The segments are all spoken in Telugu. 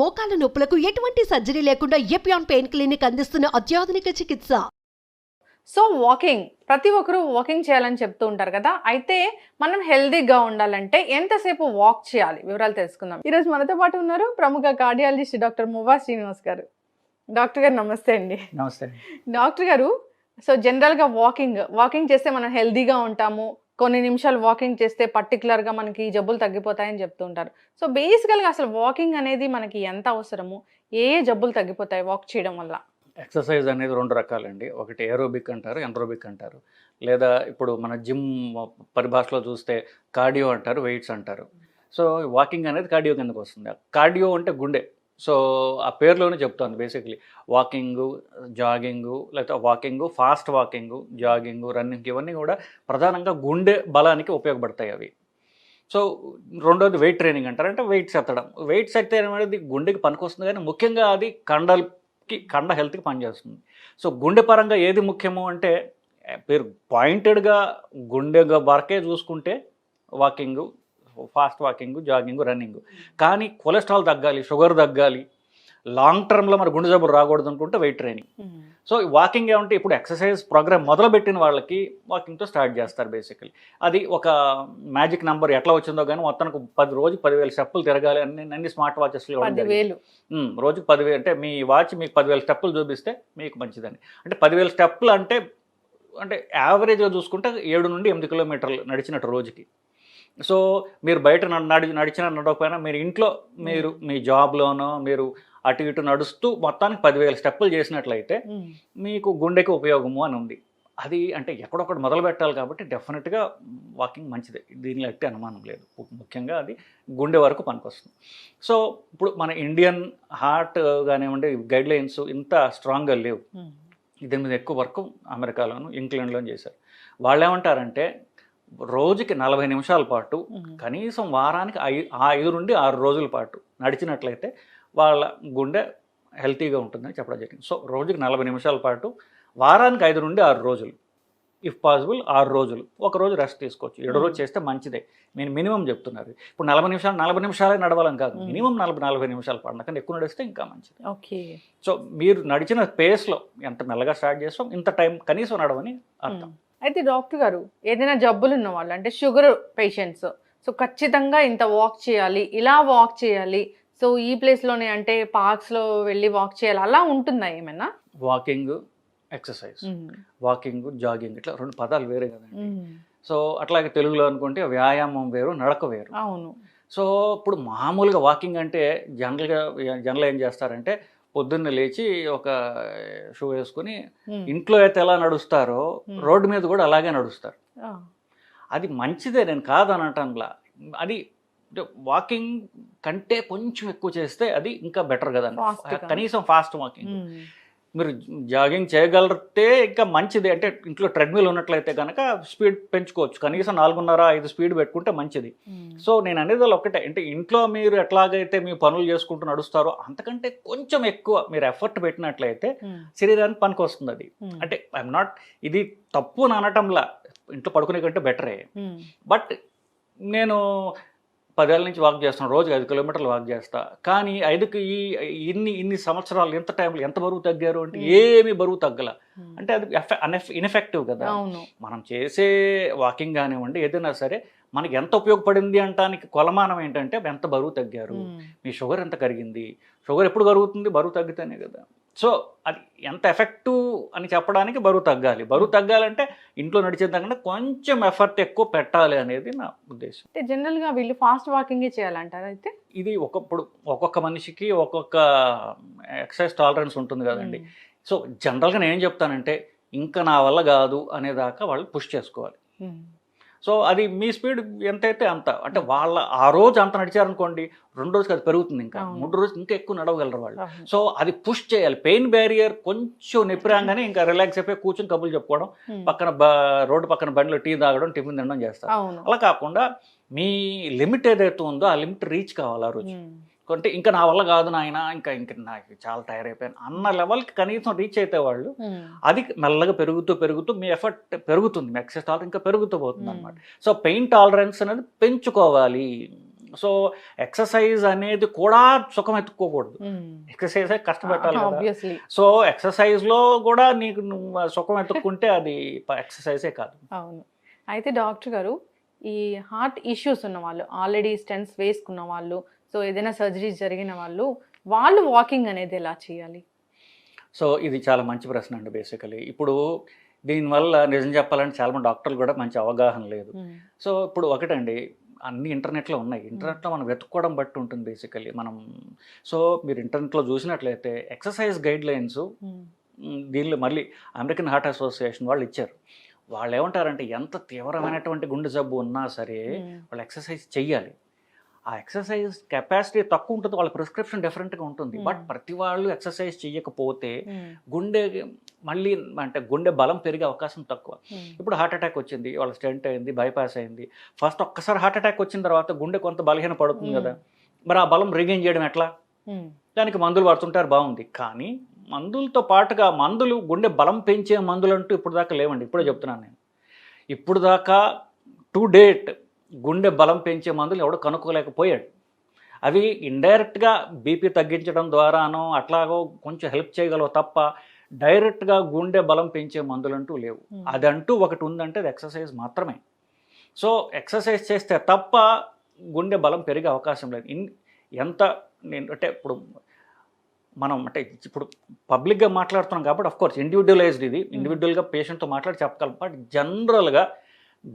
మోకాల నొప్పులకు ఎటువంటి సర్జరీ లేకుండా ఎపియాన్ పెయిన్ క్లినిక్ అందిస్తున్న అత్యాధునిక చికిత్స. So walking. ప్రతి ఒక్కరూ వాకింగ్ చేయాలని చెప్తూ ఉంటారు కదా. అయితే మనం హెల్దీగా ఉండాలంటే ఎంతసేపు వాక్ చేయాలి? వివరాలు తెలుసుకుందాం. ఈరోజు మనతో పాటు ఉన్నారు ప్రముఖ కార్డియాలజిస్ట్ డాక్టర్ మువా శ్రీనివాస్ గారు. డాక్టర్ గారు నమస్తే అండి. నమస్తే. డాక్టర్ గారు సో జనరల్గా వాకింగ్. వాకింగ్ చేస్తే మనం హెల్దీగా ఉంటాము. కొన్ని నిమిషాలు వాకింగ్ చేస్తే పర్టికులర్గా మనకి ఈ జబ్బులు తగ్గిపోతాయని చెప్తూ ఉంటారు సో బేసికల్గా అసలు వాకింగ్ అనేది మనకి ఎంత అవసరము? ఏ ఏ జబ్బులు తగ్గిపోతాయి వాక్ చేయడం వల్ల? ఎక్సర్సైజ్ అనేది రెండు రకాలండి. ఒకటి ఏరోబిక్ అంటారు ఎన్రోబిక్ అంటారు. లేదా ఇప్పుడు మన జిమ్ పరిభాషలో చూస్తే కార్డియో అంటారు వెయిట్స్ అంటారు. సో వాకింగ్ అనేది కార్డియో కిందకు వస్తుంది. కార్డియో అంటే గుండె. సో ఆ పేరులోనే చెప్తాను బేసిక్లీ. వాకింగు జాగింగు లేకపోతే walking fast walking jogging running ఇవన్నీ కూడా ప్రధానంగా గుండె బలానికి ఉపయోగపడతాయి అవి. సో రెండోది వెయిట్ ట్రైనింగ్ అంటారు. అంటే వెయిట్స్ ఎత్తడం వెయిట్స్ ఎత్తడం అనేది గుండెకి పనికొస్తుంది కానీ ముఖ్యంగా అది కండలకి కండ హెల్త్కి పనిచేస్తుంది. సో గుండె పరంగా ఏది ముఖ్యము అంటే మీరు పాయింటెడ్గా గుండెగా వరకే చూసుకుంటే walking fast walking jogging running. కానీ కొలెస్ట్రాల్ తగ్గాలి షుగర్ తగ్గాలి లాంగ్ టర్మ్లో మరి గుండె జబ్బులు రాకూడదు అనుకుంటే వెయిట్ ట్రైనింగ్. సో ఈ వాకింగ్ ఏమంటే ఇప్పుడు ఎక్సర్సైజ్ ప్రోగ్రామ్ మొదలుపెట్టిన వాళ్ళకి వాకింగ్తో స్టార్ట్ చేస్తారు బేసికలీ. అది ఒక మ్యాజిక్ నెంబర్ ఎట్లా వచ్చిందో కానీ మొత్తానికి పది రోజుకి పదివేల స్టెప్పులు తిరగాలి అన్ని అన్ని స్మార్ట్ వాచెస్లో రోజుకి పదివేలు అంటే మీ వాచ్ మీకు పదివేల స్టెప్పులు చూపిస్తే మీకు మంచిదని. అంటే పదివేల స్టెప్పులు అంటే అంటే యావరేజ్గా చూసుకుంటే ఏడు నుండి ఎనిమిది కిలోమీటర్లు నడిచినట్టు రోజుకి. సో మీరు బయట నడ- నడి నడిచిన నడవకపోయినా మీరు ఇంట్లో మీరు మీ జాబ్లోనో మీరు అటు ఇటు నడుస్తూ మొత్తానికి పదివేల స్టెప్పులు చేసినట్లయితే మీకు గుండెకి ఉపయోగము అని ఉంది. అది అంటే ఎక్కడొక్కడ మొదలు పెట్టాలి కాబట్టి డెఫినెట్గా వాకింగ్ మంచిదే. దీనిలో ఎట్టి అనుమానం లేదు. ముఖ్యంగా అది గుండె వరకు పనికొస్తుంది. సో ఇప్పుడు మన ఇండియన్ హార్ట్ కానివ్వండి గైడ్ లైన్స్ ఇంత స్ట్రాంగ్గా లేవు. దీని మీద ఎక్కువ వర్క్ అమెరికాలోను ఇంగ్లాండ్లోను చేశారు. వాళ్ళు ఏమంటారంటే రోజుకి నలభై నిమిషాల పాటు కనీసం వారానికి ఐదు నుండి ఆరు రోజుల పాటు నడిచినట్లయితే వాళ్ళ గుండె హెల్తీగా ఉంటుందని చెప్పడం జరిగింది. సో రోజుకి నలభై నిమిషాల పాటు వారానికి ఐదు నుండి ఆరు రోజులు ఇఫ్ పాసిబుల్ ఆరు రోజులు ఒక రోజు రెస్ట్ తీసుకోవచ్చు. ఏడు రోజు చేస్తే మంచిదే. నేను మినిమం చెప్తున్నారు ఇప్పుడు నలభై నిమిషాలు నలభై నిమిషాలే నడవాలని కాదు. మినిమం నలభై నలభై నిమిషాలు పడిన కానీ ఎక్కువ నడిస్తే ఇంకా మంచిది. ఓకే. సో మీరు నడిచిన పేస్లో ఎంత మెల్లగా స్టార్ట్ చేస్తాం ఇంత టైం కనీసం నడవని అర్థం. అయితే డాక్టర్ గారు ఏదైనా జబ్బులు ఉన్న వాళ్ళు అంటే షుగర్ పేషెంట్స్ సో ఖచ్చితంగా ఇంత వాక్ చేయాలి ఇలా వాక్ చేయాలి సో ఈ place లోనే అంటే పార్క్స్లో వెళ్ళి వాక్ చేయాలి అలా ఉంటుందా ఏమైనా? వాకింగ్ ఎక్సర్సైజ్ వాకింగ్ జాగింగ్ ఇట్లా రెండు పదాలు వేరే కదండి. సో అట్లాగే తెలుగులో అనుకుంటే వ్యాయామం వేరు నడక వేరు. అవును. సో ఇప్పుడు మామూలుగా వాకింగ్ అంటే జనరల్గా జనరల్ ఏం చేస్తారంటే పొద్దున్న లేచి ఒక షూ వేసుకుని. ఇంట్లో అయితే ఎలా నడుస్తారో. రోడ్డు మీద కూడా అలాగే నడుస్తారు. అది మంచిదే నేను కాదనటంలా అది వాకింగ్ కంటే కొంచెం ఎక్కువ చేస్తే అది ఇంకా బెటర్ కదా. కనీసం ఫాస్ట్ వాకింగ్. మీరు జాగింగ్ చేయగలిగితే ఇంకా మంచిది అంటే ఇంట్లో ట్రెడ్మిల్ ఉన్నట్లయితే కనుక స్పీడ్ పెంచుకోవచ్చు కనీసం నాలుగున్నర ఐదు స్పీడ్ పెట్టుకుంటే మంచిది. సో నేను అనేది వాళ్ళు ఒకటే అంటే ఇంట్లో మీరు ఎట్లాగైతే మీ పనులు చేసుకుంటూ నడుస్తారో అంతకంటే కొంచెం ఎక్కువ మీరు ఎఫర్ట్ పెట్టినట్లయితే. శరీరానికి పనికి వస్తుంది అది. అంటే ఐఎమ్ నాట్ ఇది తప్పు అని అనటంలా ఇంట్లో పడుకునే కంటే బెటరే. బట్ నేను పదేళ్ళ నుంచి వాక్ చేస్తాను రోజుకి ఐదు కిలోమీటర్లు వాక్ చేస్తా. కానీ ఐదుకి ఈ ఇన్ని ఇన్ని సంవత్సరాలు ఎంత టైంలో ఎంత బరువు తగ్గారు అంటే Hmm. ఏమీ బరువు తగ్గల. మ్మ్. అంటే అది ఇన్ఎఫెక్టివ్ కదా. మనం చేసే వాకింగ్ కానివ్వండి ఏదైనా సరే మనకి ఎంత ఉపయోగపడింది అంటానికి కొలమానం ఏంటంటే ఎంత బరువు తగ్గారు. మ్మ్. మీ షుగర్ ఎంత కరిగింది? షుగర్ ఎప్పుడు కరుగుతుంది? బరువు తగ్గితేనే కదా. సో అది ఎంత ఎఫెక్టివ్ అని చెప్పడానికి బరువు తగ్గాలి. బరువు తగ్గాలంటే ఇంట్లో నడిచేదాకంటే కొంచెం ఎఫర్ట్ ఎక్కువ పెట్టాలి అనేది నా ఉద్దేశం. అంటే జనరల్గా వీళ్ళు ఫాస్ట్ వాకింగ్ చేయాలంటారు అయితే? ఇది ఒకప్పుడు ఒక్కొక్క మనిషికి ఒక్కొక్క ఎక్సర్సైజ్ టాలరెన్స్ ఉంటుంది కదండి. సో జనరల్గా నేను ఏం చెప్తానంటే ఇంకా నా వల్ల కాదు అనేదాకా వాళ్ళు పుష్ చేసుకోవాలి. మ్మ్. సో అది మీ స్పీడ్ ఎంతైతే అంత అంటే వాళ్ళ ఆ రోజు అంత నడిచారనుకోండి రెండు రోజుకి అది పెరుగుతుంది ఇంకా. మూడు రోజులు ఇంకా ఎక్కువ నడవగలరు వాళ్ళు. సో అది పుష్ చేయాలి పెయిన్ బ్యారియర్ కొంచెం నొప్పి రాగానే ఇంకా రిలాక్స్ అయిపోయి కూర్చొని కబుర్లు చెప్పుకోవడం మ్మ్. పక్కన రోడ్డు పక్కన బండిలో టీ తాగడం టిఫిన్ తినడం చేస్తారు అలా కాకుండా మీ లిమిట్ ఏదైతే ఉందో ఆ లిమిట్ రీచ్ కావాలి ఆ రోజు మ్మ్. అంటే ఇంకా నా వల్ల కాదు నాయన ఇంకా ఇంక నాకు చాలా టైర్ అయిపోయాను అన్న లెవెల్కి కనీసం రీచ్ అయితే వాళ్ళు. అది మెల్లగా పెరుగుతూ పెరుగుతూ మీ ఎఫర్ట్ పెరుగుతుంది మీ ఎక్సెస్ టాలరెన్స్ ఇంకా పెరుగుతూ పోతుంది. అనమాట సో పెయిన్ టాలరెన్స్ అనేది పెంచుకోవాలి. సో ఎక్సర్సైజ్ అనేది కూడా సుఖం ఎత్తుకోకూడదు ఎక్సర్సైజ్ కష్టపెట్టాలి కదా. సో ఎక్సర్సైజ్లో కూడా నీకు సుఖం ఎత్తుక్కుంటే అది ఎక్సర్సైజే కాదు. అవును. అయితే డాక్టర్ గారు ఈ హార్ట్ ఇష్యూస్ ఉన్న వాళ్ళు ఆల్రెడీ స్టెన్స్ వేసుకున్న వాళ్ళు సో ఏదైనా సర్జరీ జరిగిన వాళ్ళు వాళ్ళు వాకింగ్ అనేది ఎలా చేయాలి? సో ఇది చాలా మంచి ప్రశ్న అండి బేసికలీ. ఇప్పుడు దీనివల్ల నిజం చెప్పాలంటే చాలా మంది డాక్టర్లు కూడా మంచి అవగాహన లేదు. సో ఇప్పుడు ఒకటండి అన్ని ఇంటర్నెట్లో ఉన్నాయి. ఇంటర్నెట్లో మనం వెతుక్కోవడం బట్టి ఉంటుంది బేసికలీ. మనం సో మీరు ఇంటర్నెట్లో చూసినట్లయితే ఎక్సర్సైజ్ గైడ్ లైన్స్ దీనిలో మళ్ళీ అమెరికన్ హార్ట్ అసోసియేషన్ వాళ్ళు ఇచ్చారు. వాళ్ళు ఏమంటారంటే ఎంత తీవ్రమైనటువంటి గుండె జబ్బు ఉన్నా సరే వాళ్ళు ఎక్సర్సైజ్ చెయ్యాలి. ఆ ఎక్సర్సైజ్ కెపాసిటీ తక్కువ ఉంటుంది వాళ్ళ ప్రిస్క్రిప్షన్ డిఫరెంట్గా ఉంటుంది. బట్ ప్రతి వాళ్ళు ఎక్సర్సైజ్ చెయ్యకపోతే గుండె మళ్ళీ అంటే గుండె బలం పెరిగే అవకాశం తక్కువ. ఇప్పుడు హార్ట్ అటాక్ వచ్చింది వాళ్ళ స్టెంట్ అయింది బైపాస్ అయింది. ఫస్ట్ ఒక్కసారి హార్ట్ అటాక్ వచ్చిన తర్వాత గుండె కొంత బలహీన పడుతుంది కదా. మరి ఆ బలం రిగైన్ చేయడం ఎట్లా? దానికి మందులు పడుతుంటారు బాగుంది. కానీ మందులతో పాటుగా మందులు గుండె బలం పెంచే మందులు అంటూ ఇప్పుడు దాకా లేవండి. ఇప్పుడే చెప్తున్నాను నేను. ఇప్పుడు దాకా టు డేట్ గుండె బలం పెంచే మందులు ఎవడో కనుక్కోలేకపోయాడు. అవి ఇండైరెక్ట్గా బీపీ తగ్గించడం ద్వారానో అట్లాగో కొంచెం హెల్ప్ చేయగలవు తప్ప డైరెక్ట్గా గుండె బలం పెంచే మందులు అంటూ లేవు అదంటూ ఒకటి ఉందంటే అది ఎక్సర్సైజ్ మాత్రమే. సో ఎక్సర్సైజ్ చేస్తే తప్ప గుండె బలం పెరిగే అవకాశం లేదు. ఇన్ ఎంత నేను అంటే ఇప్పుడు మనం అంటే ఇప్పుడు పబ్లిక్గా మాట్లాడుతున్నాం కాబట్టి అఫ్ కోర్స్ ఇండివిజువలైజ్డ్ ఇది. ఇండివిజువల్గా పేషెంట్తో మాట్లాడి చెప్పగలం. బట్ జనరల్గా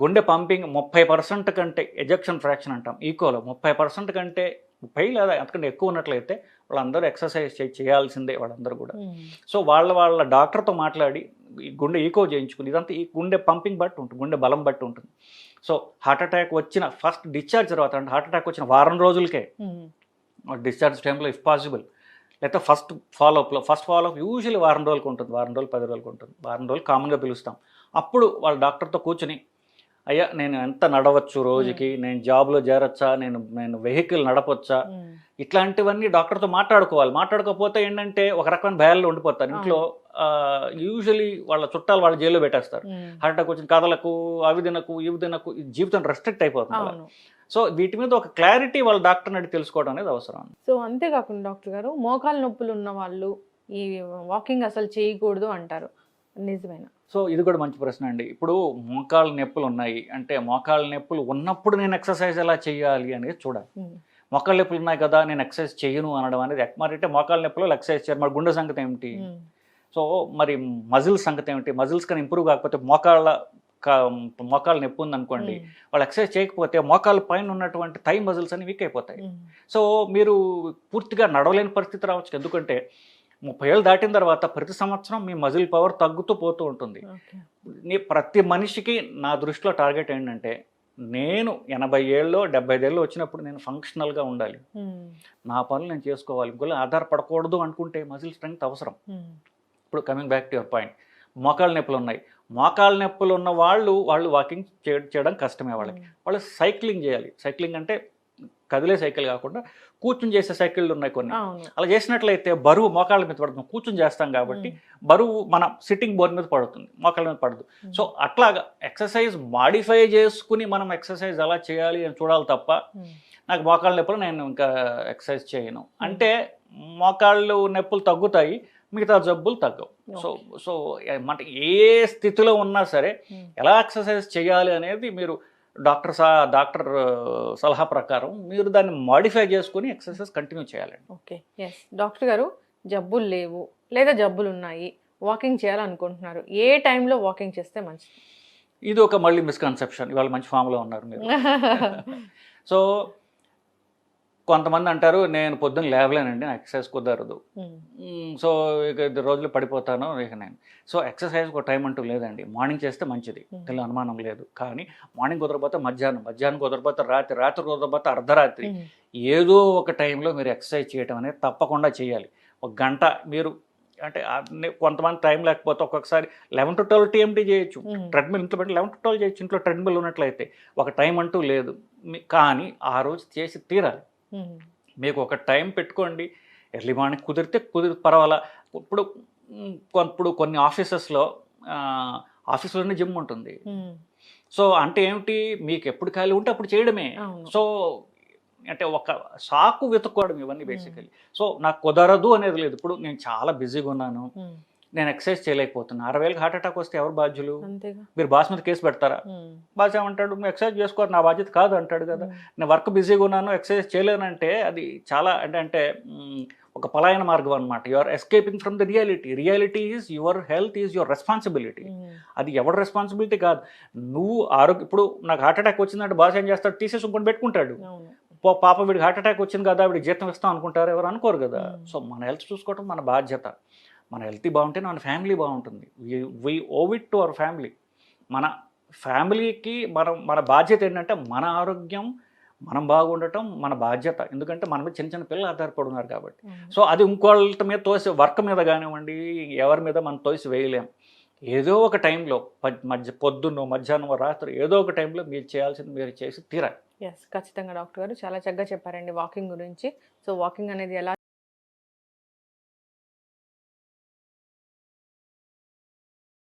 గుండె పంపింగ్ ముప్పై పర్సెంట్ కంటే ఎజెక్షన్ ఫ్రాక్షన్ అంటాం. ఈకోలో ముప్పై పర్సెంట్ కంటే ముప్పై లేదా అంతకంటే ఎక్కువ ఉన్నట్లయితే వాళ్ళందరూ ఎక్సర్సైజ్ చేయాల్సిందే వాళ్ళందరూ కూడా. సో వాళ్ళ వాళ్ళ డాక్టర్తో మాట్లాడి ఈ గుండె ఈకో చేయించుకుని ఇదంతా ఈ గుండె పంపింగ్ బట్టి ఉంటుంది గుండె బలం బట్టి ఉంటుంది. సో హార్ట్ అటాక్ వచ్చిన ఫస్ట్ డిశ్చార్జ్ తర్వాత అంటే హార్ట్ అటాక్ వచ్చిన వారం రోజులకే డిశ్చార్జ్ టైంలో ఇఫ్ పాసిబుల్ లేకపోతే ఫస్ట్ ఫాలోఅప్లో ఫస్ట్ ఫాలోఅప్ యూజువల్లీ వారం రోజులకు ఉంటుంది వారం రోజులు పది రోజులకు ఉంటుంది. వారం రోజులు కామన్గా పిలుస్తాం. అప్పుడు వాళ్ళ డాక్టర్తో కూర్చుని అయ్యా నేను ఎంత నడవచ్చు రోజుకి? నేను జాబ్లో చేరొచ్చా? నేను నేను వెహికల్ నడపొచ్చా? ఇట్లాంటివన్నీ డాక్టర్తో మాట్లాడుకోవాలి. మాట్లాడకపోతే ఏంటంటే ఒక రకమైన భయాల్లో ఉండిపోతారు. ఇంట్లో యూజువలీ వాళ్ళ చుట్టాలు వాళ్ళ జైల్లో పెట్టేస్తారు. హార్ట్ అటాక్ వచ్చిన కథలకు అవి తినకు ఇవి తినకు జీవితం రెస్ట్రిక్ట్ అయిపోతుంది సో వీటి మీద ఒక క్లారిటీ వాళ్ళ డాక్టర్ని అడిగి తెలుసుకోవడం అనేది అవసరం. సో అంతేకాకుండా డాక్టర్ గారు మోకాలు నొప్పులు ఉన్న వాళ్ళు ఈ వాకింగ్ అసలు చేయకూడదు అంటారు. నిజమేనా? సో ఇది కూడా మంచి ప్రశ్న అండి. ఇప్పుడు మోకాళ్ళ నొప్పులు ఉన్నాయి అంటే మోకాళ్ళ నొప్పులు ఉన్నప్పుడు నేను ఎక్సర్సైజ్ ఎలా చేయాలి అనేది చూడాలి. మోకాళ్ళ నొప్పులు ఉన్నాయి కదా నేను ఎక్సర్సైజ్ చేయను అనడం అనేది మరి అంటే మోకాళ్ళ నొప్పులు ఎక్సర్సైజ్ చేయాలి మరి గుండె సంగతి ఏమిటి. సో మరి మజిల్స్ సంగతి ఏమిటి? మజిల్స్ కానీ ఇంప్రూవ్ కాకపోతే మోకాళ్ళ మోకాళ్ళ నొప్పి ఉంది అనుకోండి ఉమ్. వాళ్ళు ఎక్సర్సైజ్ చేయకపోతే మోకాళ్ళ పైన ఉన్నటువంటి థై మజిల్స్ అని వీక్ అయిపోతాయి. సో మీరు పూర్తిగా నడవలేని పరిస్థితి రావచ్చు ఎందుకంటే ముప్పై ఏళ్ళు దాటిన తర్వాత ప్రతి సంవత్సరం మీ మజిల్ పవర్ తగ్గుతూ పోతూ ఉంటుంది. నీ ప్రతి మనిషికి నా దృష్టిలో టార్గెట్ ఏంటంటే నేను ఎనభై ఏళ్ళు డెబ్బై ఏళ్ళు వచ్చినప్పుడు నేను ఫంక్షనల్గా ఉండాలి. నా పనులు నేను చేసుకోవాలి ఇంకోళ్ళు ఆధారపడకూడదు అనుకుంటే మజిల్ స్ట్రెంగ్త్ అవసరం. ఇప్పుడు coming back to your point మోకాళ్ళ నొప్పులు ఉన్నాయి. మోకాళ్ళ నొప్పులు ఉన్న వాళ్ళు వాళ్ళు వాకింగ్ చేయడం కష్టమే వాళ్ళకి. వాళ్ళు సైక్లింగ్ చేయాలి. సైక్లింగ్ అంటే కదిలే సైకిల్ కాకుండా కూర్చుని చేసే సైకిళ్ళు ఉన్నాయి కొన్ని. అలా చేసినట్లయితే బరువు మోకాళ్ళ మీద పడుతుంది. కూర్చుని చేస్తాం కాబట్టి బరువు మన సిట్టింగ్ బోర్డు మీద పడుతుంది. మోకాళ్ళ మీద పడదు. సో అట్లాగా ఎక్సర్సైజ్ మాడిఫై చేసుకుని మనం ఎక్సర్సైజ్ ఎలా చేయాలి అని చూడాలి తప్ప. నాకు మోకాళ్ళ నొప్పులు నేను ఇంకా ఎక్సర్సైజ్ చేయను. అంటే మోకాళ్ళు నొప్పులు తగ్గుతాయి. మిగతా జబ్బులు తగ్గవు. సో సో అంటే ఏ స్థితిలో ఉన్నా సరే. ఎలా ఎక్సర్సైజ్ చేయాలి అనేది మీరు డాక్టర్ సా డాక్టర్ సలహా ప్రకారం మీరు దాన్ని మాడిఫై చేసుకుని ఎక్సర్సైజ్ కంటిన్యూ చేయాలండి. ఓకే. ఎస్ డాక్టర్ గారు జబ్బులు లేవు లేదా జబ్బులు ఉన్నాయి వాకింగ్ చేయాలనుకుంటున్నారు ఏ టైంలో వాకింగ్ చేస్తే మంచిది? ఇది ఒక మళ్ళీ మిస్కన్సెప్షన్. ఇవాళ మంచి ఫామ్లో ఉన్నారు మీరు. సో కొంతమంది అంటారు నేను పొద్దున్న లేవలేనండి నాకు ఎక్సర్సైజ్ కుదరదు. సో ఇక ఇద్దరు రోజులు పడిపోతాను ఇక నేను. సో ఎక్సర్సైజ్ ఒక టైం అంటూ లేదండి. మార్నింగ్ చేస్తే మంచిది. తెల్ల అనుమానం లేదు. కానీ మార్నింగ్ కుదరపోతే మధ్యాహ్నం మధ్యాహ్నం కుదరపోతే రాత్రి రాత్రి కుదరపోతే అర్ధరాత్రి. ఏదో ఒక టైంలో మీరు ఎక్సర్సైజ్ చేయడం అనేది తప్పకుండా చేయాలి. ఒక గంట మీరు అంటే కొంతమంది టైం లేకపోతే ఒక్కొక్కసారి లెవెన్ టు ట్వెల్వ్ టీఎంటీ చేయొచ్చు. ట్రెడ్మిల్ ఇంట్లో పెట్టి లెవెన్ టు ట్వెల్వ్ చేయొచ్చు ఇంట్లో ట్రెడ్మిల్ ఉన్నట్లయితే. ఒక టైం అంటూ లేదు. కానీ ఆ రోజు చేసి తీరాలి. మీకు ఒక టైం పెట్టుకోండి. ఎర్లీ మార్నింగ్ కుదిరితే కుదిరి పర్వాలా. ఇప్పుడు ఇప్పుడు కొన్ని ఆఫీసెస్లో ఆఫీస్లోనే జిమ్ ఉంటుంది. సో అంటే ఏమిటి? మీకు ఎప్పుడు ఖాళీ ఉంటే అప్పుడు చేయడమే. సో అంటే ఒక సాకు వెతుక్కోవడం ఇవన్నీ బేసికలీ సో నాకు కుదరదు అనేది లేదు. ఇప్పుడు నేను చాలా బిజీగా ఉన్నాను. నేను ఎక్సర్సైజ్ చేయలేకపోతున్నా. అరవై వేలకు హార్ట్ అటాక్ వస్తే ఎవరు బాధ్యులు? మీరు బాస్ మీద కేసు పెడతారా? బాస్ ఏమంటాడు ఎక్సర్సైజ్ చేసుకోరు నా బాధ్యత కాదు అంటాడు కదా. నేను వర్క్ బిజీగా ఉన్నాను ఎక్సర్సైజ్ చేయలేనంటే అది చాలా అంటే అంటే ఒక పలాయన మార్గం అనమాట you are escaping from the reality reality is your health is your responsibility అది ఎవరి రెస్పాన్సిబిలిటీ కాదు. నువ్వు ఆరోగ్య ఇప్పుడు నాకు హార్ట్ అటాక్ వచ్చిందంటే బాస్ ఏం చేస్తాడు? తీసేసి ఇంకొని పెట్టుకుంటాడు. పాప వీడికి హార్ట్ అటాక్ వచ్చింది కదా వీడికి జీతం ఇస్తాం అనుకుంటారు ఎవరు అనుకోరు కదా. సో మన హెల్త్ చూసుకోవడం మన బాధ్యత. మన హెల్త్ బాగుంటే మన ఫ్యామిలీ బాగుంటుంది. We owe it to our family మన ఫ్యామిలీకి మనం మన బాధ్యత ఏంటంటే మన ఆరోగ్యం మనం బాగుండటం మన బాధ్యత. ఎందుకంటే మన మీద చిన్న చిన్న పిల్లలు ఆధారపడి ఉన్నారు కాబట్టి. సో అది ఇంకోళ్ళ మీద తోసి వర్క్ మీద కానివ్వండి ఎవరి మీద మనం తోసి వేయలేం. ఏదో ఒక టైంలో మధ్య పొద్దున్నో మధ్యాహ్నం రాత్రి ఏదో ఒక టైంలో మీరు చేయాల్సింది మీరు చేసి తీరాలి. ఎస్ ఖచ్చితంగా డాక్టర్ గారు చాలా చక్కగా చెప్పారండి వాకింగ్ గురించి. సో వాకింగ్ అనేది ఎలా